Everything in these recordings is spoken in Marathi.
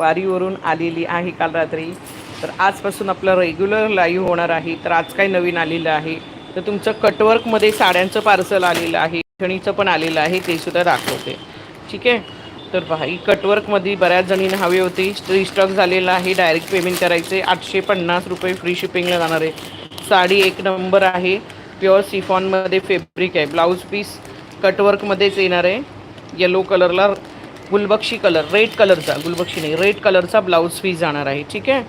वारीवरून आलेली आहे काल रात्री. तर आजपासून आपलं रेग्युलर लाईव्ह होणार आहे. तर आज काय नवीन आलेलं आहे. तर तुमचं कटवर्कमध्ये साड्यांचं पार्सल आलेलं आहे. खणीचं पण आलेलं आहे. ते सुद्धा दाखवते. ठीक आहे? तर पहा ही कटवर्कमध्ये बऱ्याच जणींना हवी होती. रिस्टॉक झालेला आहे. डायरेक्ट पेमेंट करायचे. आठशे पन्नास रुपये फ्री शिपिंगला जाणार आहे. साडी एक नंबर आहे. प्युअर सिफॉनमध्ये फेब्रिक आहे. ब्लाऊज पीस कटवर्कमध्येच येणार आहे. येलो कलरला गुलबक्षी कलर रेड कलरचा गुलबक्षी नाही रेड कलरचा ब्लाऊज पीस जाणार आहे ठीक आहे?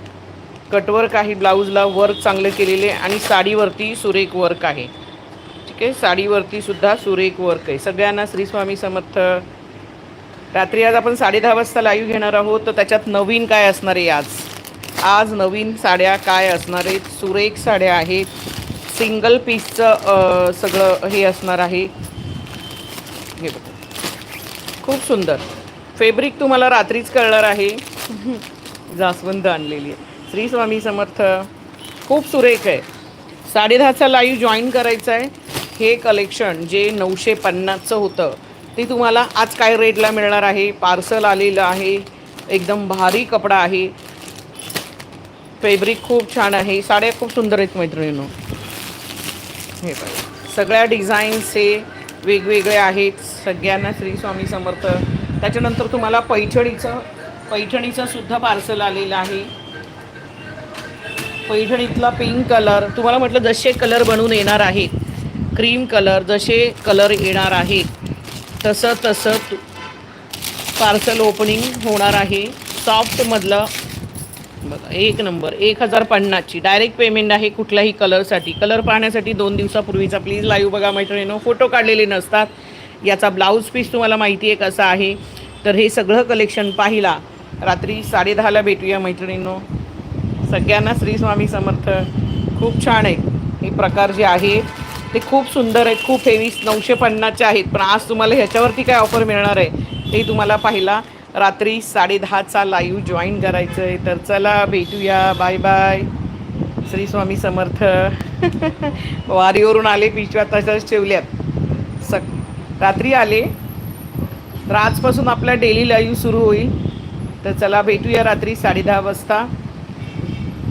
कटवर्क आहे ब्लाऊजला वर्क चांगलं केलेले आणि साडीवरती सुरेख वर्क आहे. ठीक आहे? साडीवरती सुद्धा सुरेख वर्क आहे. सगळ्यांना श्री स्वामी समर्थ. रात्री आज आपण साडे दहा वाजता लाईव्ह घेणार आहोत तर त्याच्यात नवीन काय असणार आहे आज? आज नवीन साड्या काय असणार आहेत? सुरेख साड्या आहेत. सिंगल पीसचं सगळं हे असणार आहे. हे बघा. खूप सुंदर. फेब्रिक तुम्हाला रात्रीच कळणार आहे. जास्वंद आणलेली आहे. श्री स्वामी समर्थ खूप सुरेख आहे. साडेदहाचा लाईव्ह जॉईन करायचं आहे. हे कलेक्शन जे नऊशे पन्नासचं होतं ते तुम्हाला आज काय रेटला मिळणार आहे? पार्सल आलेलं आहे. एकदम भारी कपडा आहे. फॅब्रिक खूप छान आहे. साड्या खूप सुंदर आहेत मैत्रिणीनो. हे पाहिजे सगळ्या डिझाईन्स हे वेगवेगळे आहेत. सगळ्यांना श्री स्वामी समर्थ त्याच्यानंतर तुम्हाला पैठणीचं पैठणीचं सुद्धा पार्सल आलेलं आहे. पैठणीतला पिंक कलर तुम्हाला म्हटलं जसे कलर बनून येणार आहेत क्रीम कलर जसे कलर येणार आहेत तसं तसं पार्सल ओपनिंग होणार आहे. सॉफ्टमधलं बघा एक नंबर एक हजार पन्नासची. डायरेक्ट पेमेंट आहे कुठल्याही कलरसाठी कलर पाहण्यासाठी दोन दिवसापूर्वीचा प्लीज लाईव्ह बघा मैत्रिणीनं. फोटो काढलेले नसतात. याचा ब्लाऊज पीस तुम्हाला माहिती आहे कसा आहे. तर हे सगळं कलेक्शन पाहिला. रात्री साडेदहाला भेटूया मैत्रिणींनो. सगळ्यांना श्री स्वामी समर्थ. खूप छान आहे. हे प्रकार जे आहे ते खूप सुंदर आहेत खूप हेवी नऊशे पन्नासचे आहेत. पण आज तुम्हाला ह्याच्यावरती काय ऑफर मिळणार आहे ते तुम्हाला पाहिला. रात्री साडेदहाचा लाईव्ह जॉईन करायचं आहे. तर चला भेटूया. Bye bye Shri Swami Samarth. वारीवरून आले पिशव्या तशाच ठेवल्यात. सक रात्री आले. तर आजपासून आपला डेली लाईव्ह सुरू होईल. तर चला भेटूया रात्री साडेदहा वाजता.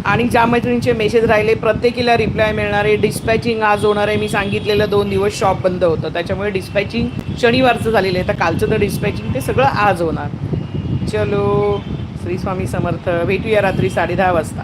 आणि ज्या मैत्रिणींचे मेसेज राहिले प्रत्येकीला रिप्लाय मिळणार. आहे डिस्पॅचिंग आज होणार आहे. मी सांगितलेलं दोन दिवस शॉप बंद होतं. त्याच्यामुळे डिस्पॅचिंग शनिवारचं झालेलं आहे. तर कालचं तर डिस्पॅचिंग ते सगळं आज होणार. चलो श्री स्वामी समर्थ. भेटूया रात्री साडेदहा वाजता.